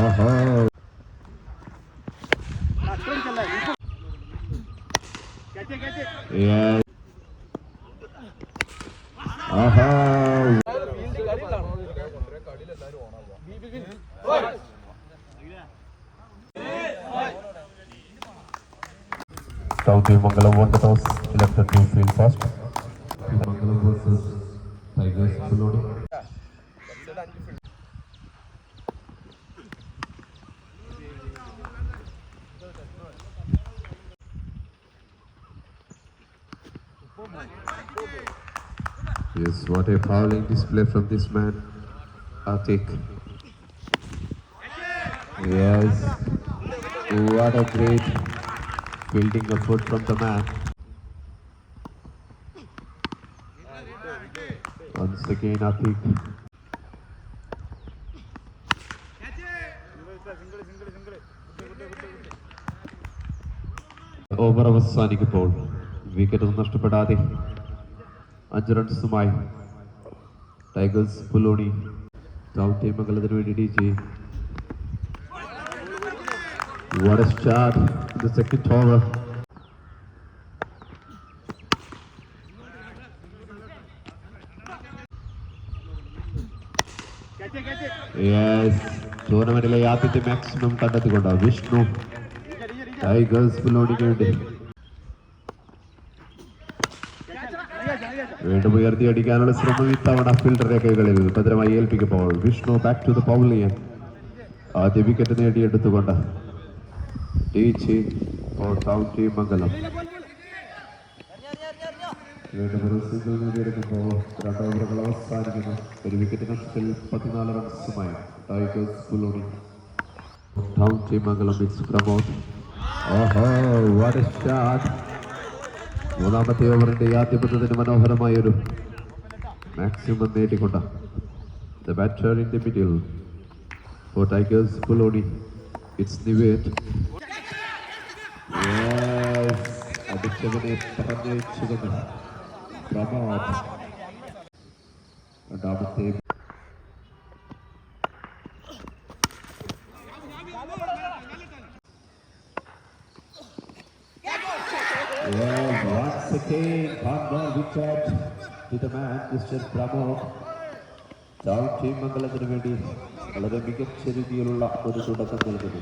ഓഹോ Yes. ആഹാ Southern Mangalam won the toss, elected to field Yes, what a fouling display from this man, Atik. Yes, what a great fielding effort from the man. Once again, Atik. Over അവസാനിക്കുമ്പോൾ wicket നഷ്ടപ്പെടാതെ അഞ്ച് റൺസുമായി tigers പുലോണി town team മംഗളത്തിന് വേണ്ടി D J What a start in the second over. Yes, ടൂർണമെന്റിലെ ആദ്യത്തെ maximum കണ്ടെത്തിക്കൊണ്ട് Vishnu tigers പുലോണിക്ക് വേണ്ടി വീണ്ടും ഉയർത്തി അടിക്കാനുള്ള ശ്രമം ഇത്തവണ ഫീൽഡർ കൈകളിൽ ഭദ്രമായി ഏൽപ്പിക്കുമ്പോൾ Vishnu back to the pavilion ആദ്യ wicket നേടിയെടുത്തുകൊണ്ട് teach four town team Mangalam. വീണ്ടും ഒരു സിംഗിൾ നേടിയെടുക്കുമ്പോൾ രണ്ട് ഓവറുകൾ അവസാനിക്കുന്നു. ഒരു വിക്കറ്റ് നഷ്ടത്തിൽ പതിനാല് റൺസുമായി tigers town team Mangalam it's Pramod ഓഹോ വാട്ട് എ ഷോട്ട് മൂന്നാമത്തെ ഓവറിന്റെ ആദ്യ പദ്ധതിന് മനോഹരമായ ഒരു maximum നേടിക്കൊണ്ട the batter in the middle for tigers Puloni it's നിവേറ്റ് അടിച്ചവനെ again, more wicket to the man, Mr. Pramod. Town team വേണ്ടി വളരെ മികച്ച രീതിയിലുള്ള ഒരു തുടക്കം നൽകുന്നു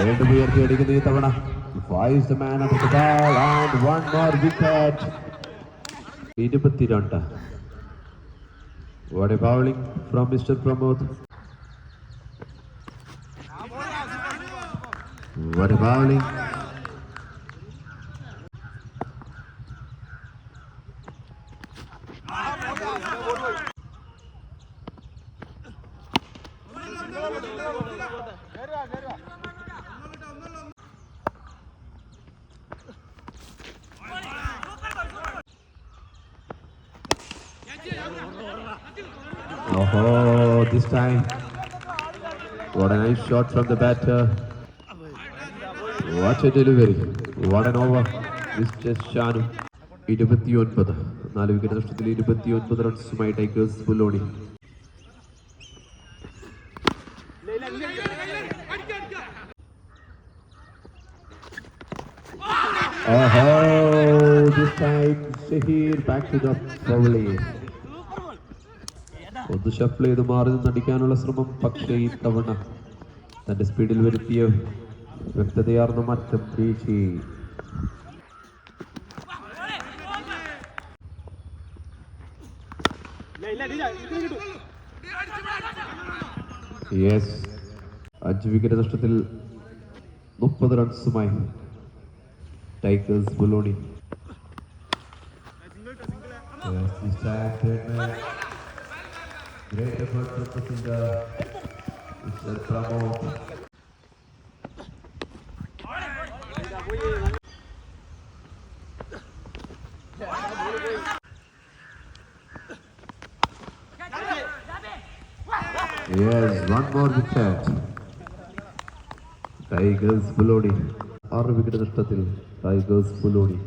വീണ്ടും ഉയർത്തി ഈ തവണ ഇരുപത്തിരണ്ട് what a bowling from mister Pramod what a bowling Oh, this time. What a nice shot from the batter. What a delivery. What an over. Mr. Shanu. ഇരുപത്തിയൊൻപത് നാല് വിക്കറ്റ് നഷ്ടത്തിൽ ഇരുപത്തിയൊൻപത് റൺസുമായി Tigers Pulloni Oh, this time Shahir back to the bowling. ഒന്ന് shuffle ചെയ്ത് മാറി നിന്ന് അടിക്കാനുള്ള ശ്രമം പക്ഷേ തവണ തന്റെ സ്പീഡിൽ വരുത്തിയ വ്യക്തതയാർന്ന മാറ്റം വീഴ്ച യെസ് അഞ്ച് വിക്കറ്റ് നഷ്ടത്തിൽ മുപ്പത് റൺസുമായി tigers Buloni. Yes, he's Redman. Great effort from the finger. Mr. Pramod. Yes, one more wicket. Tigers Bulodi. ആറ് വിക്കറ്റ് നഷ്ടത്തിൽ Tigers Puloni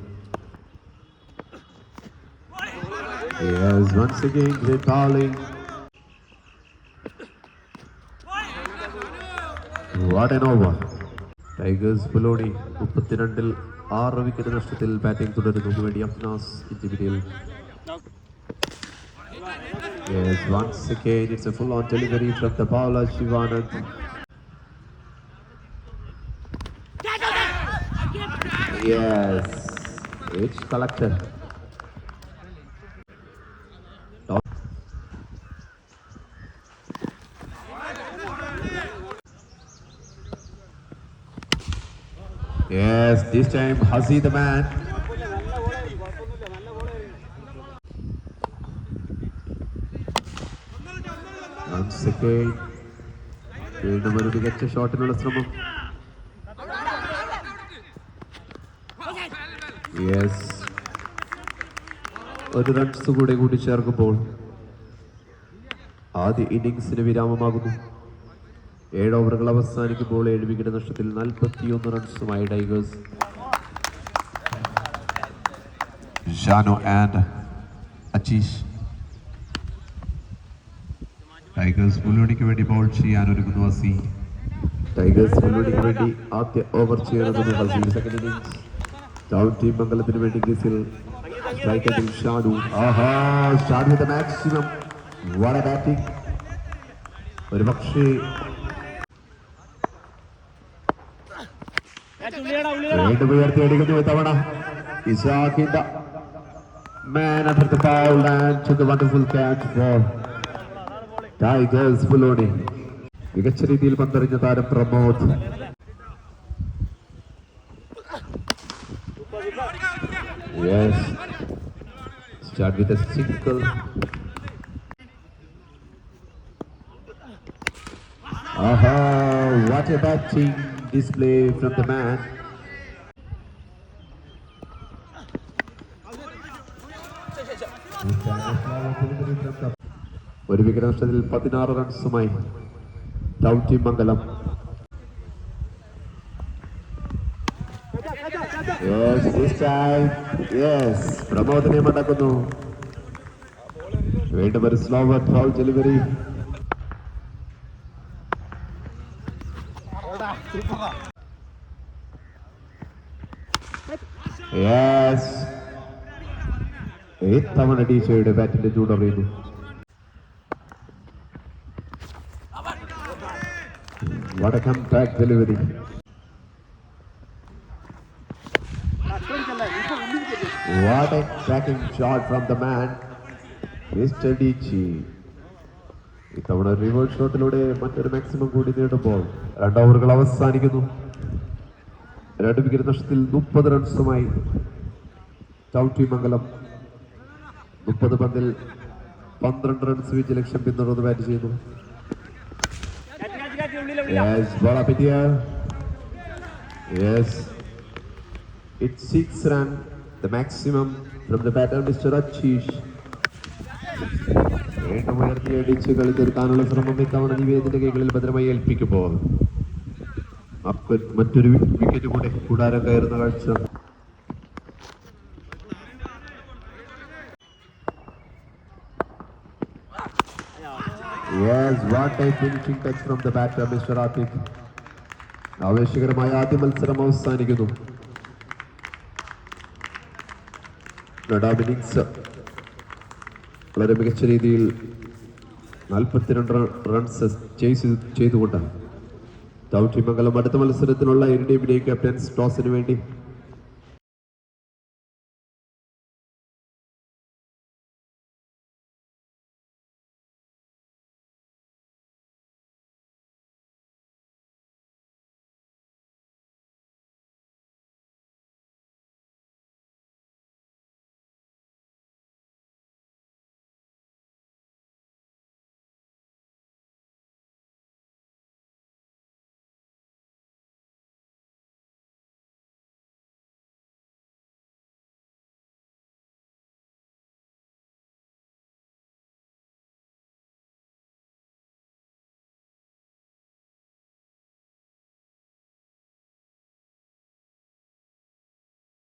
Yes, once again, great bowling. What an over Tigers Puloni മുപ്പത്തിരണ്ടിൽ ആറ് wicket നഷ്ടത്തിൽ batting തുടരുന്നു വേണ്ടി അഫ്നാസ് ഇന്ത്യയിൽ Yes, once again, it's a full-on delivery from the bowler Shivanand. Yes, it's collected. Time Hazi the man. Once again, വീണ്ടും ഒരു മികച്ച ഷോട്ടിനുള്ള ശ്രമം. Yes ഒരു റൺസ് കൂടെ കൂടി ചേർക്കുമ്പോൾ ആദ്യ ഇന്നിങ്സിന് വിരാമമാകുന്നു. ഏഴ് ഓവറുകൾ അവസാനിക്കുമ്പോൾ ഏഴ് വിക്കറ്റ് നഷ്ടത്തിൽ നാൽപ്പത്തിയൊന്ന് റൺസുമായി tigers. Shano and Achish tigers പുല്ലുവണിക്ക് വേണ്ടി ബോൾ ചെയ്യാൻ ഒരുങ്ങുന്നു അസി. ടൈഗേഴ്സ് പുല്ലുവണിക്ക് വേണ്ടി ആദ്യ ഓവർ ചെയ്യുന്നത് ഹസി സെക്കൻഡ് ഇന്നിംഗ്സ് ടൗൺ ടീം മംഗലത്തിന് വേണ്ടി ഗീസിൽ. സ്ട്രൈക്കറിൽ ഷാനു. ആഹാ വിത്ത് മാക്സിമം വളരെ ബാറ്റിംഗ് ഒരു പക്ഷേ വീണ്ടും ഉയർത്തിയടിക്കുന്നു ഇത്തവണ ഇസാഖിന്റെ man under the foul and took a wonderful catch for Tigers Puloni മികച്ച രീതിയിൽ പന്തെറിഞ്ഞ താരം Pramod Yes. Start with a single. Aha, what a batting display from the man. ഒരു വിക്കറ്റ് നഷ്ടത്തിൽ പതിനാറ് റൺസുമായി town team Mangalam Yes, this time, yes, പ്രമോദിനെ മടക്കുന്നു വീണ്ടും ഒരു slower foul delivery yes ഇത്തവണ ടീച്ചയുടെ ബാറ്റിന്റെ ചൂടറിയുന്നു വടക്കം back delivery What a cracking shot from the man, Mr. Dichi. ഇത്തവണ റിവേഴ്സ് ഷോട്ടിലൂടെ മറ്റൊരു മാക്സിമം കൂടി നേടുമ്പോൾ രണ്ട് ഓവറുകൾ അവസാനിക്കുന്നു രണ്ട് വിക്കറ്റ് നഷ്ടത്തിൽ മുപ്പത് റൺസുമായി ചൗട്ടി മംഗലം മുപ്പത് പന്തിൽ പന്ത്രണ്ട് റൺസ് വീച്ച് ലക്ഷ്യം പിന്തുടർന്ന് ബാറ്റ് ചെയ്യുന്നു. It's six run, the maximum from the batter, Mr. Achish. വീണ്ടും ഉയർത്തിയടിച്ച് കളി തീർക്കാനുള്ള ശ്രമം ഇത്തവണ നിവേദിന്റെ കൈകളിൽ ഭദ്രമായി ഏൽപ്പിക്കുമ്പോൾ മറ്റൊരു വിക്കറ്റ് കൂടെ കൂടാരം കയറുന്ന കാഴ്ച Yes, what a finishing touch from the batter mister Atif ആവേശകരമായ ആദ്യ മത്സരം അവസാനിക്കുന്നു. രണ്ടാം ഇന്നിങ്സ് വളരെ മികച്ച രീതിയിൽ നാൽപ്പത്തിരണ്ട് റൺസ് ചേസ് ചെയ്തുകൊണ്ട്. ദൗത്യമംഗലം അടുത്ത മത്സരത്തിനുള്ള ഇരു ടീമിലെയും ക്യാപ്റ്റൻസ് ടോസിന് വേണ്ടി